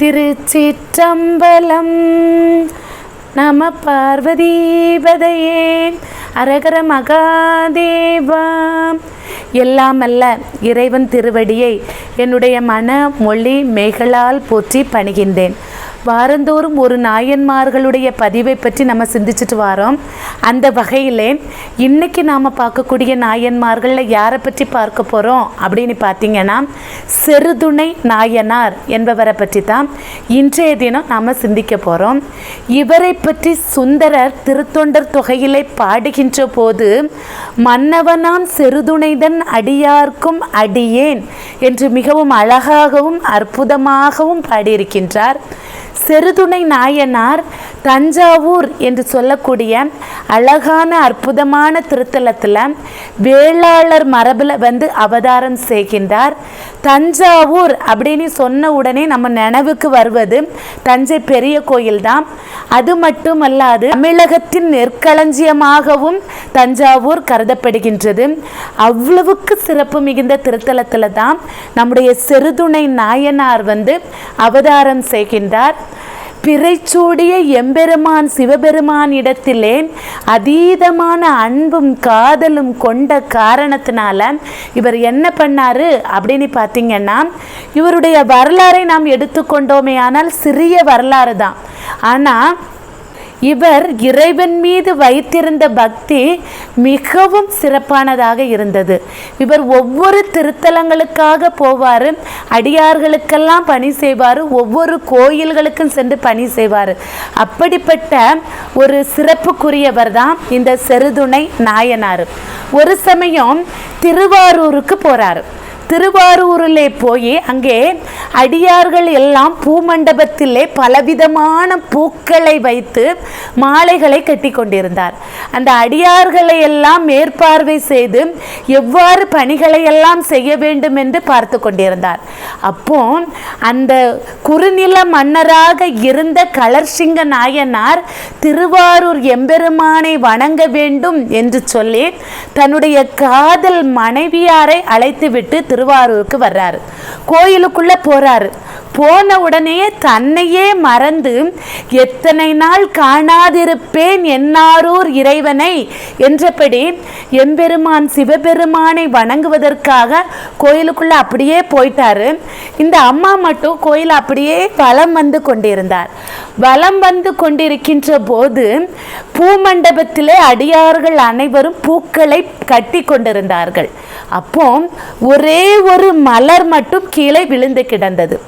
திருச்சிற்றம்பலம். நம பார்வதீபதையே அரகர மகாதேவா. எல்லாம் அல்ல இறைவன் திருவடியை என்னுடைய மன மொழி மெய்களால் போற்றி பணிகின்றேன். வாரந்தோறும் ஒரு நாயன்மார்களுடைய பதிவை பற்றி நம்ம சிந்திச்சுட்டு வரோம். அந்த வகையில் இன்னைக்கு நாம் பார்க்கக்கூடிய நாயன்மார்களில் யாரை பற்றி பார்க்க போகிறோம் அப்படின்னு பார்த்தீங்கன்னா செருதுணை நாயனார் என்பவரை பற்றி தான் இன்றைய தினம் நாம் சிந்திக்க போகிறோம் இவரை பற்றி சுந்தரர் திருத்தொண்டர் தொகையிலே பாடுகின்ற போது மன்னவனாம் செருதுணைதன் அடியார்க்கும் அடியேன் என்று மிகவும் அழகாகவும் அற்புதமாகவும் பாடியிருக்கின்றார். செருதுணை நாயனார் தஞ்சாவூர் என்று சொல்லக்கூடிய அழகான அற்புதமான திருத்தலத்தில் வேளாளர் மரபில் வந்து அவதாரம் செய்கின்றார். தஞ்சாவூர் அப்படின்னு சொன்ன உடனே நம்ம நினைவுக்கு வருவது தஞ்சை பெரிய கோயில் தான். அது மட்டுமல்லாது தமிழகத்தின் நெற்களஞ்சியமாகவும் தஞ்சாவூர் கருதப்படுகின்றது. அவ்வளவுக்கு சிறப்பு மிகுந்த திருத்தலத்தில் தான் நம்முடைய செருதுணை நாயனார் வந்து அவதாரம் செய்கின்றார். பிறைச்சூடிய எம்பெருமான் சிவபெருமான் இடத்திலே அதீதமான அன்பும் காதலும் கொண்ட காரணத்தினால இவர் என்ன பண்ணாரு அப்படின்னு பார்த்தீங்கன்னா இவருடைய வரலாறை நாம் எடுத்துக்கொண்டோமே ஆனால் சிறிய வரலாறு தான். ஆனால் இவர் இறைவன் மீது வைத்திருந்த பக்தி மிகவும் சிறப்பானதாக இருந்தது. இவர் ஒவ்வொரு திருத்தலங்களுக்காக போவார் அடியார்களுக்கெல்லாம் பணி செய்வார் ஒவ்வொரு கோயில்களுக்கும் சென்று பணி செய்வார். அப்படிப்பட்ட ஒரு சிறப்புக்குரியவர் தான் இந்த செருதுணை நாயனார். ஒரு சமயம் திருவாரூருக்கு போகிறார் திருவாரூரிலே போய் அங்கே அடியார்கள் எல்லாம் பூமண்டபத்திலே பலவிதமான பூக்களை வைத்து மாலைகளை கட்டி கொண்டிருந்தார் அந்த அடியார்களை எல்லாம் மேற்பார்வை செய்து எவ்வாறு பணிகளை எல்லாம் செய்ய வேண்டும் என்று பார்த்து கொண்டிருந்தார். அப்போ அந்த குறுநில மன்னராக இருந்த கலர்சிங்க நாயனார் திருவாரூர் எம்பெருமானை வணங்க வேண்டும் என்று சொல்லி தன்னுடைய காதல் மனைவியாரை அழைத்துவிட்டு திருவாரூருக்கு வர்றாரு. கோயிலுக்குள்ளே போகிறாரு போன உடனே தன்னையே மறந்து எத்தனை நாள் காணாதிருப்பேன் என்னாரூர் இறைவனை என்றபடி எம்பெருமான் சிவபெருமானை வணங்குவதற்காக கோயிலுக்குள்ள அப்படியே போயிட்டாரு. இந்த அம்மா மட்டும் கோயில் அப்படியே வலம் வந்து கொண்டிருந்தார். வலம் வந்து கொண்டிருக்கின்ற போது பூமண்டபத்திலே அடியார்கள் அனைவரும் பூக்களை கட்டி கொண்டிருந்தார்கள். அப்போ ஒரே ஒரு மலர் மட்டும் கீழே விழுந்து கிடந்தது.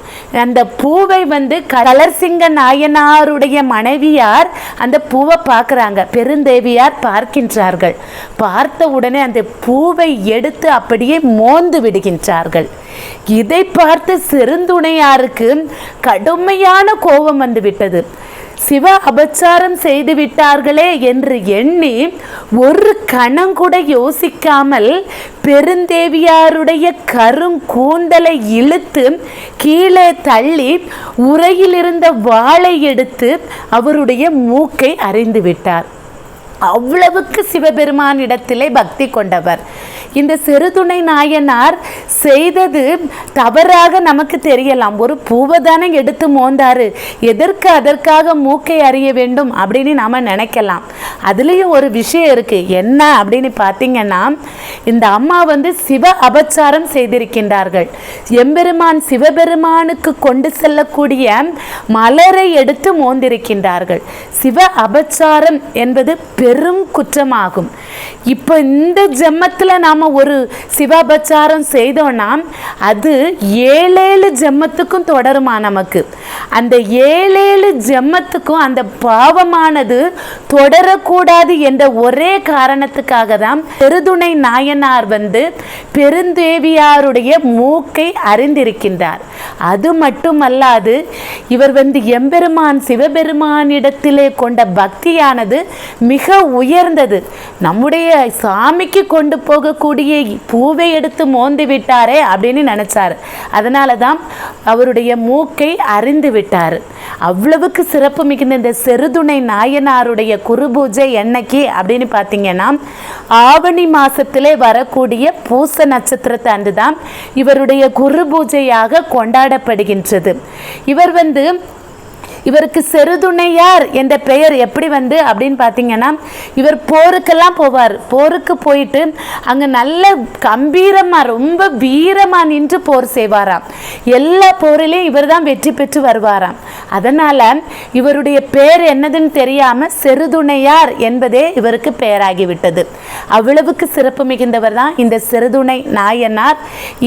அந்த பூவை வந்து கலர்சிங்க நாயனாருடைய மனைவியார் அந்த பூவை பார்க்குறாங்க. பெருந்தேவியார் பார்க்கின்றார்கள். பார்த்த உடனே அந்த பூவை எடுத்து அப்படியே மோந்து விடுகின்றார்கள். இதை பார்த்து செருந்துணையாருக்கு கடுமையான கோபம் வந்து விட்டது. சிவ அபச்சாரம் செய்து விட்டார்களே என்று எண்ணி ஒரு கணம் கூட யோசிக்காமல் பெருந்தேவியாருடைய கருங்கூந்தலை இழுத்து கீழே தள்ளி உரையிலிருந்த வாளை எடுத்து அவருடைய மூக்கை அறிந்து விட்டார். அவ்வளவுக்கு சிவபெருமானிடத்திலே பக்தி கொண்டவர். இந்த சிறுதுணை நாயனார் செய்தது தவறாக நமக்கு தெரியலாம். ஒரு பூவை தானே எடுத்து மோந்தாரு. எதற்கு அதற்காக மூக்கை அறிய வேண்டும் அப்படின்னு நாம் நினைக்கலாம். அதுலேயும் ஒரு விஷயம் இருக்குது என்ன அப்படின்னு பார்த்தீங்கன்னா இந்த அம்மா வந்து சிவ அபச்சாரம் செய்திருக்கின்றார்கள். எம்பெருமான் சிவபெருமானுக்கு கொண்டு செல்லக்கூடிய மலரை எடுத்து மோந்திருக்கின்றார்கள். சிவ அபச்சாரம் என்பது பெரும் குற்றமாகும். இப்போ இந்த ஜென்மத்தில் நாம் ஒரு சிவாபச்சாரம் செய்தோன்னா அது ஏழேழு ஜென்மத்துக்கும் தொடருமா நமக்கு? அந்த ஏழேழு ஜென்மத்துக்கும் அந்த பாவமானது தொடரக்கூடாது என்ற ஒரே காரணத்துக்காக தான் பெருதுணை நாயனார் வந்து பெருந்தேவியாருடைய மூக்கை அறிந்திருக்கின்றார். அது மட்டுமல்லாது இவர் வந்து எம்பெருமான் சிவபெருமானிடத்திலே கொண்ட பக்தியானது மிக உயர்ந்தது. நம்முடைய சாமிக்கு கொண்டு போகக்கூடிய பூவை எடுத்து மோந்து விட்டாரே அப்படின்னு நினச்சார். அதனால தான் அவருடைய மூக்கை அறிந்து விட்டார். அவ்வளவுக்கு சிறப்பு மிகுந்த இந்த செருதுணை நாயனாருடைய குரு பூஜை என்னைக்கு அப்படின்னு பார்த்தீங்கன்னா ஆவணி மாசத்திலே வரக்கூடிய பூச நட்சத்திரத்தை அன்று தான் இவருடைய குரு பூஜையாக கொண்டாடப்படுகின்றது. இவர் வந்து இவருக்கு செருதுணையார் என்ற பெயர் எப்படி வந்து? அப்படின்னு பார்த்தீங்கன்னா இவர் போருக்கெல்லாம் போவார். போருக்கு போயிட்டு அங்கே நல்ல கம்பீரமாக ரொம்ப வீரமாக நின்று போர் செய்வாராம். எல்லா போரிலையும் இவர் தான் வெற்றி பெற்று வருவாராம். அதனால் இவருடைய பேர் என்னதுன்னு தெரியாமல் செருதுணையார் என்பதே இவருக்கு பெயராகிவிட்டது அவ்வளவுக்கு சிறப்பு மிகுந்தவர் தான் இந்த செருதுணை நாயனார்.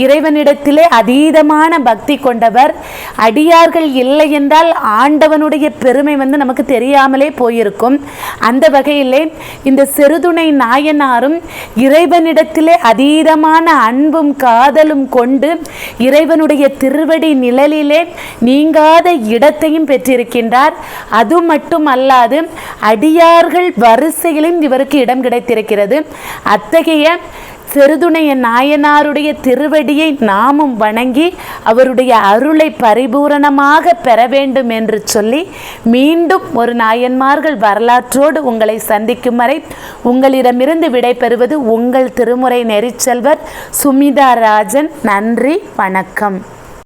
இறைவனிடத்திலே அதீதமான பக்தி கொண்டவர். அடியார்கள் இல்லை என்றால் ஆண்டவனுடைய பெருமை வந்து நமக்கு தெரியாமலே போயிருக்கும். அந்த வகையிலே இந்த செருதுணை நாயனாரும் இறைவனிடத்திலே அதீதமான அன்பும் காதலும் கொண்டு இறைவனுடைய திருவடி நிழலிலே நீங்காத இடத்தை இடத்தையும் பெற்றிருக்கின்றார். அது மட்டும் அல்லாது அடியார்கள் வரிசையிலும் இவருக்கு இடம் கிடைத்திருக்கிறது. அத்தகைய செருதுணைய நாயனாருடைய திருவடியை நாமும் வணங்கி அவருடைய அருளை பரிபூரணமாக பெற வேண்டும் என்று சொல்லி மீண்டும் ஒரு நாயன்மார்கள் வரலாற்றோடு உங்களை சந்திக்கும் வரை உங்களிடமிருந்து விடைபெறுவது உங்கள் திருமுறை நெறிச்செல்வர் சுமிதா ராஜன் நன்றி வணக்கம்.